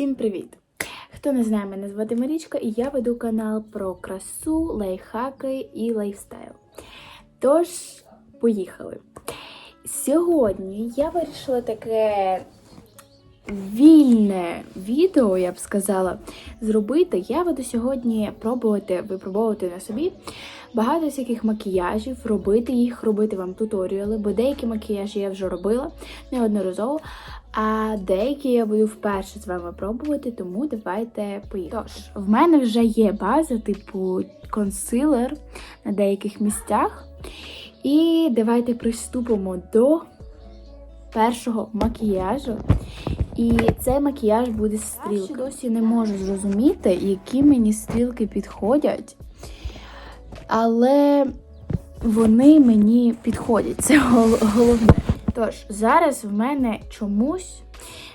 Всім привіт! Хто не знає, мене звати Марічка, і я веду канал про красу, лайфхаки і лайфстайл. Тож, поїхали! Сьогодні я вирішила таке вільне відео, я б сказала, зробити. Я буду сьогодні пробувати випробовувати на собі багато всяких макіяжів, робити їх, робити вам туторіали, бо деякі макіяжі я вже робила неодноразово, а деякі я буду вперше з вами пробувати, тому давайте поїхали. Тож, в мене вже є база, типу консилер на деяких місцях. І давайте приступимо до першого макіяжу. І цей макіяж буде з стрілки. Я ще досі не можу зрозуміти, які мені стрілки підходять. Але вони мені підходять. Це головне. Тож, зараз в мене чомусь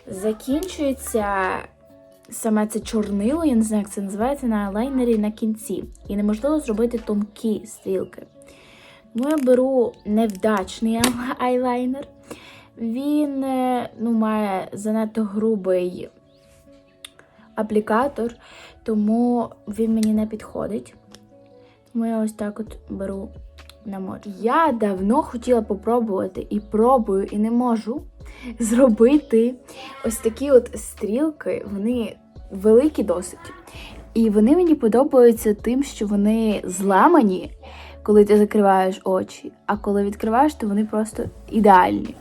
закінчується саме це чорнило, я не знаю, як це називається, на айлайнері на кінці. І неможливо зробити тонкі стрілки. Тому я беру невдачний айлайнер. Він е, ну, має занадто грубий аплікатор, тому він мені не підходить. Тому я ось так от беру намочу. Я давно хотіла попробувати і пробую, і не можу зробити ось такі от стрілки. Вони великі досить. І вони мені подобаються тим, що вони зламані, коли ти закриваєш очі, а коли відкриваєш, то вони просто ідеальні.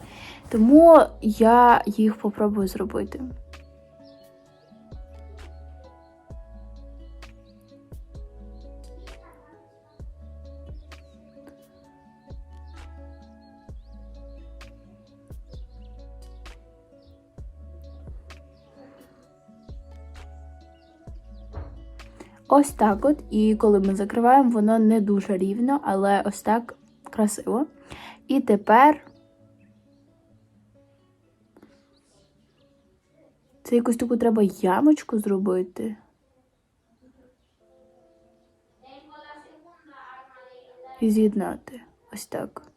Тому я їх попробую зробити. Ось так от. І коли ми закриваємо, воно не дуже рівно, але ось так красиво. І тепер це якусь таку треба ямочку зробити. І з'єднати. Ось так.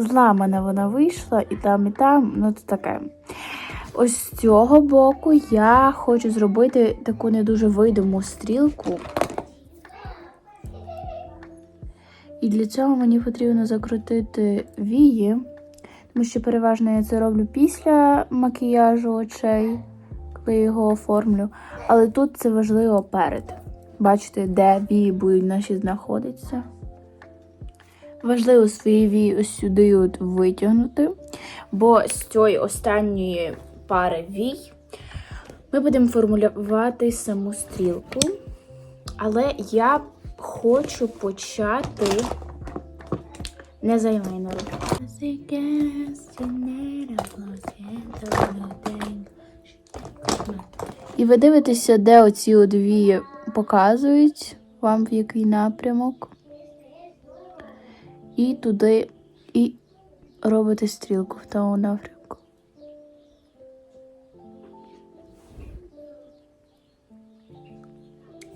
Зламана вона вийшла і там, і там, ну це таке. Ось з цього боку я хочу зробити таку не дуже видиму стрілку. І для цього мені потрібно закрутити вії, тому що переважно я це роблю після макіяжу очей, коли я його оформлю. Але тут це важливо перед. Бачите, де вії будуть наші знаходитися. Важливо свої вії сюди от витягнути, бо з цієї останньої пари вій ми будемо формулювати саму стрілку. Але я хочу почати не з айлайнеру. І ви дивитеся, де оці вії показують вам в який напрямок. І туди і робите стрілку в тому напрямку.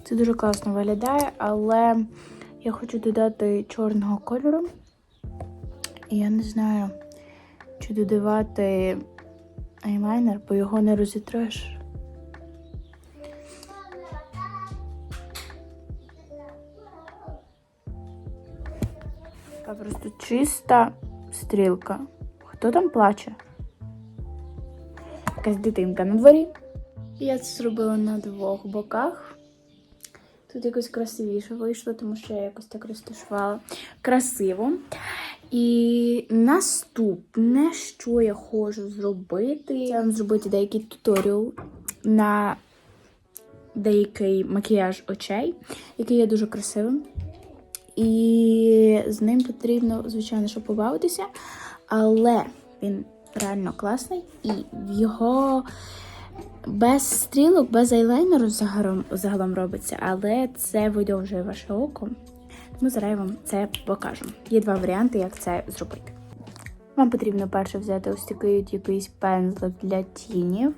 Це дуже класно виглядає, але я хочу додати чорного кольору. І я не знаю, чи додавати айлайнер, бо його не розітреш. Чиста стрілка. Хто там плаче? Якась дитинка на дворі. Я це зробила на двох боках. Тут якось красивіше вийшло, тому що я якось так розташувала красиво. І наступне, що я хочу зробити, я вам зробити деякий туторіал на деякий макіяж очей, який є дуже красивим. І з ним потрібно, звичайно, що побавитися, але він реально класний, і його без стрілок, без айлайнеру загалом, загалом робиться, але це видовжує ваше око. Тому зараз вам це покажу. Є два варіанти, як це зробити. Вам потрібно перше взяти ось такий якийсь пензлик для тінів,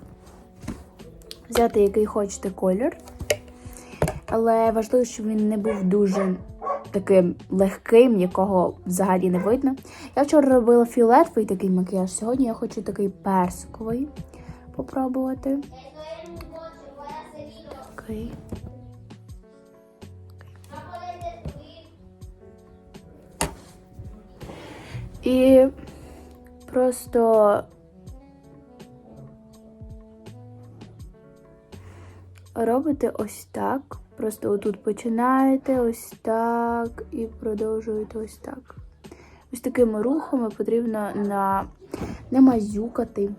взяти який хочете колір. Але важливо, щоб він не був дуже таким легким, якого взагалі не видно. Я вчора робила фіолетовий такий макіяж. Сьогодні я хочу такий персиковий попробувати. Такий. І просто робите ось так. Просто отут починаєте ось так і продовжуєте ось так. Ось такими рухами потрібно на... намазюкати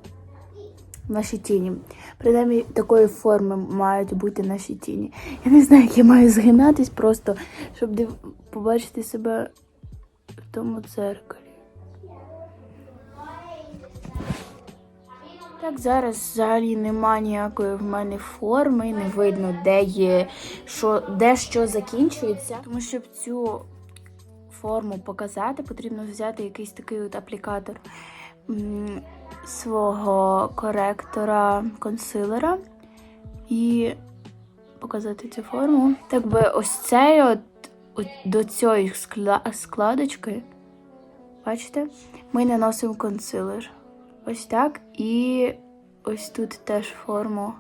наші тіні. Принаймні, такої форми мають бути наші тіні. Я не знаю, як я маю згинатись просто, щоб побачити себе в тому дзеркалі. Так, зараз взагалі нема ніякої в мене форми, не видно, де є що, де що закінчується. Тому щоб цю форму показати, потрібно взяти якийсь такий от аплікатор свого коректора консилера і показати цю форму. Так би ось цей от, от до цієї складочки, бачите, ми наносимо консилер. Ось так. І ось тут теж форму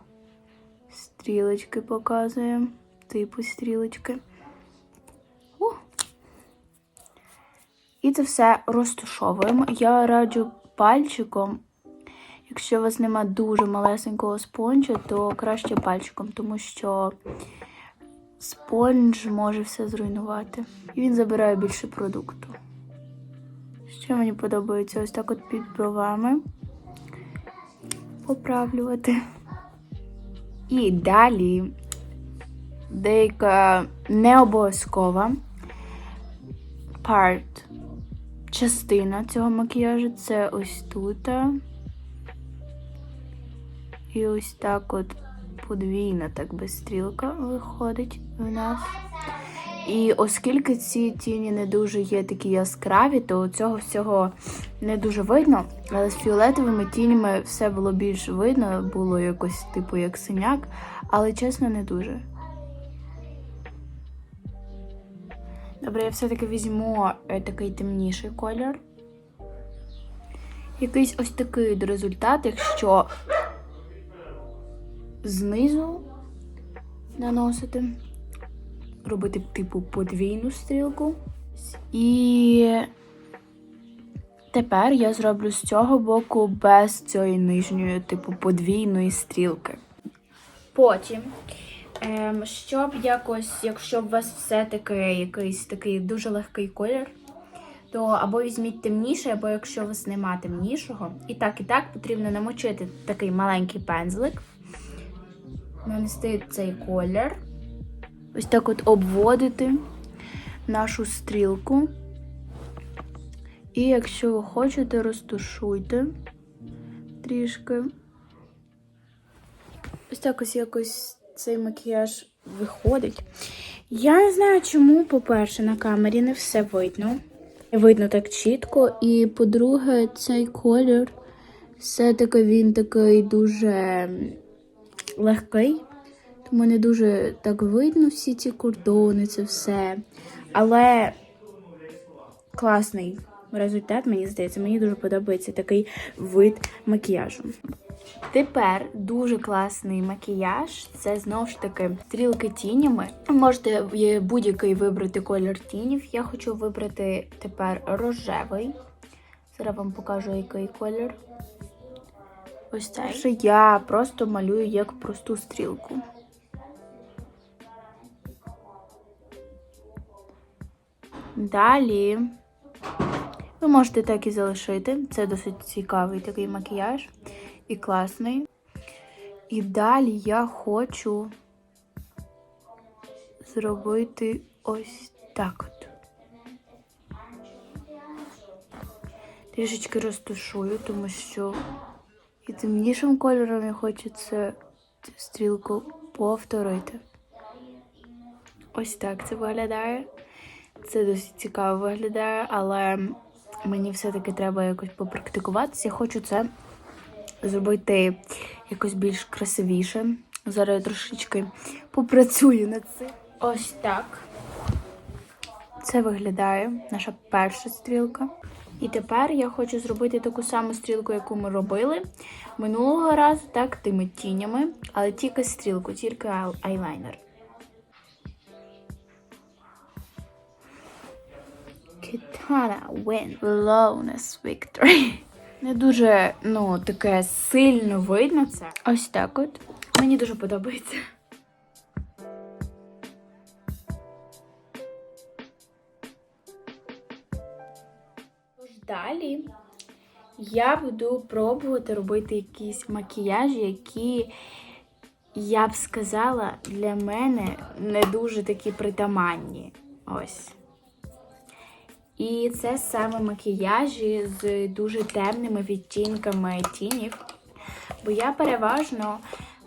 стрілочки показуємо. Типу стрілочки. О. І це все розтушовуємо. Я раджу пальчиком. Якщо у вас нема дуже малесенького спонжа, то краще пальчиком, тому що спонж може все зруйнувати. І він забирає більше продукту. Що мені подобається ось так от під бровами поправлювати. І далі деяка не обов'язкова part, частина цього макіяжу це ось тут. І ось так от подвійна так би стрілка виходить в нас. І оскільки ці тіні не дуже є такі яскраві, то цього всього не дуже видно. Але з фіолетовими тінями все було більш видно, було якось типу як синяк, але чесно, не дуже. Добре, я все-таки візьму е, такий темніший колір. Якийсь ось такий результат, якщо знизу наносити робити типу подвійну стрілку. І тепер я зроблю з цього боку без цієї нижньої, типу, подвійної стрілки. Потім, ем, щоб якось, якщо у вас все-таки якийсь такий дуже легкий колір, то або візьміть темніший, або якщо у вас нема темнішого. І так, і так потрібно намочити такий маленький пензлик, нанести цей колір. Ось так от обводити нашу стрілку. І якщо ви хочете, розтушуйте трішки. Ось так ось якось цей макіяж виходить. Я не знаю, чому, по-перше, на камері не все видно. Видно так чітко. І, по-друге, цей колір все-таки він такий дуже легкий. Тому не дуже так видно всі ці кордони, це все. Але класний результат, мені здається, мені дуже подобається такий вид макіяжу. Тепер дуже класний макіяж. Це знову ж таки стрілки тінями. Можете будь-який вибрати колір тінів. Я хочу вибрати тепер рожевий. Зараз вам покажу, який колір. Ось цей. Я просто малюю як просту стрілку. Далі ви можете так і залишити. Це досить цікавий такий макіяж і класний. І далі я хочу зробити ось так от. Трішечки розтушую, тому що і темнішим кольором я хочу це цю стрілку повторити. Ось так це виглядає. Це досить цікаво виглядає, але мені все-таки треба якось попрактикуватися. Я хочу це зробити якось більш красивіше. Зараз я трошечки попрацюю над цим. Ось так. Це виглядає наша перша стрілка. І тепер я хочу зробити таку саму стрілку, яку ми робили минулого разу, так, тими тінями, але тільки стрілку, тільки ай- айлайнер. Kitana win Lowness Victory. Не дуже, ну, таке сильно видно це. Ось так от. Мені дуже подобається. Далі я буду пробувати робити якісь макіяжі, які, я б сказала, для мене не дуже такі притаманні. Ось. І це саме макіяжі з дуже темними відтінками тінів. Бо я переважно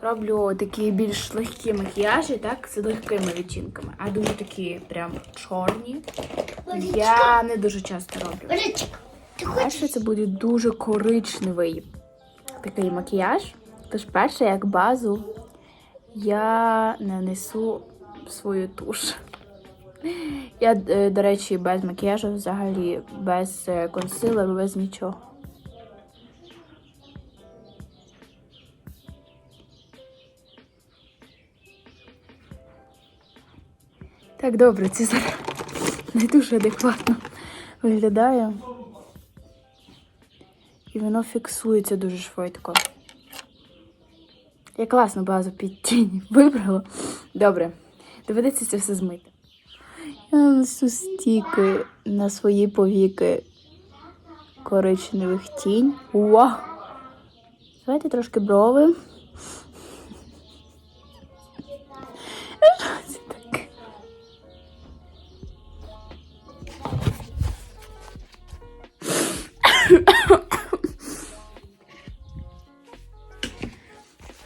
роблю такі більш легкі макіяжі, так, з легкими відтінками, а дуже такі прям чорні. Я не дуже часто роблю. Перше це буде дуже коричневий такий макіяж. Тож перше, як базу, я нанесу свою туш. Я, е, до речі, без макіяжу взагалі, без е, консилеру, без нічого. Так, добре, це зараз не дуже адекватно виглядає. І воно фіксується дуже швидко. Я класну базу під тінь вибрала. Добре, доведеться це все змити. Стіки на свої повіки коричневих тінь. Вау! Давайте трошки брови.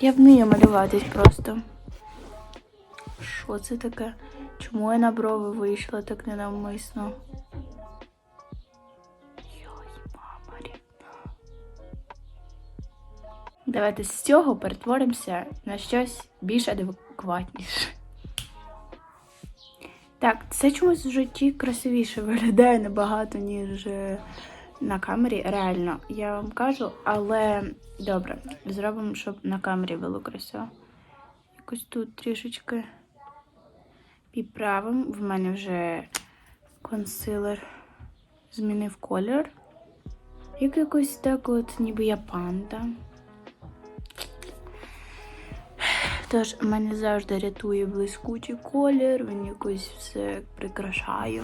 Я вмію малюватись просто. Що це таке? Чому я на брови вийшла так ненавмисно? Йой, мама рідна. Давайте з цього перетворимося на щось більш адекватніше. Так, це чомусь в житті красивіше виглядає набагато, ніж е, на камері. Реально, я вам кажу, але добре, зробимо, щоб на камері було красиво. Якось тут трішечки підправимо. В мене вже консилер змінив колір. Як якось так от, ніби я панда. Тож мене завжди рятує блискучий колір, він якось все прикрашає.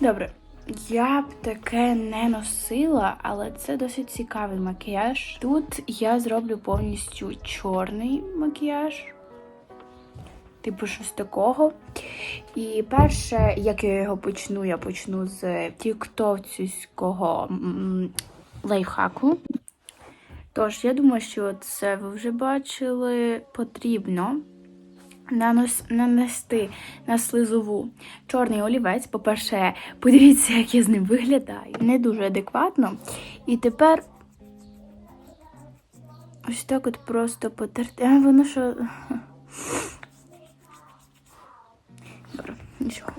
Добре, я б таке не носила, але це досить цікавий макіяж. Тут я зроблю повністю чорний макіяж. Типу щось такого. І перше, як я його почну, я почну з тіктовцівського лайфхаку. Тож, я думаю, що це ви вже бачили. Потрібно нанос, нанести на слизову чорний олівець. По-перше, подивіться, як я з ним виглядаю. Не дуже адекватно. І тепер ось так от просто потерти. А воно що. Нічого.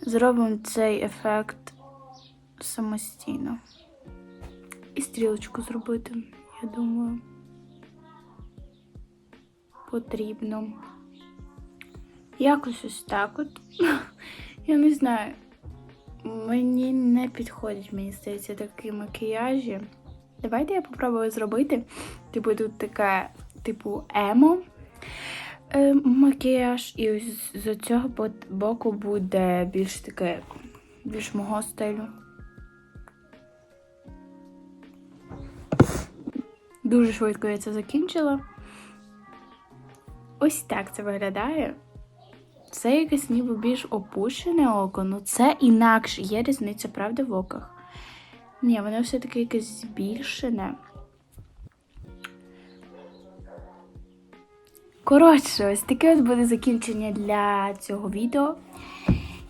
Зробимо цей ефект самостійно. І стрілочку зробити, я думаю, потрібно. Якось ось так от. Я не знаю. Мені не підходять, мені здається, такі макіяжі. Давайте я попробую зробити. Типу, тут така, типу, емо макіяж, і ось з цього боку буде більш таке, більш мого стилю. Дуже швидко я це закінчила. Ось так це виглядає. Це якесь ніби більш опущене око, ну це інакше. Є різниця, правда, в оках. Ні, воно все-таки якесь збільшене. Коротше, ось таке от буде закінчення для цього відео.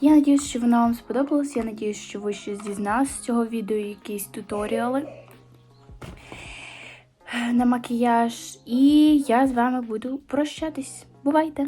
Я надіюсь, що воно вам сподобалось. Я надіюсь, що ви щось дізналися з цього відео, якісь туторіали на макіяж. І я з вами буду прощатись. Бувайте!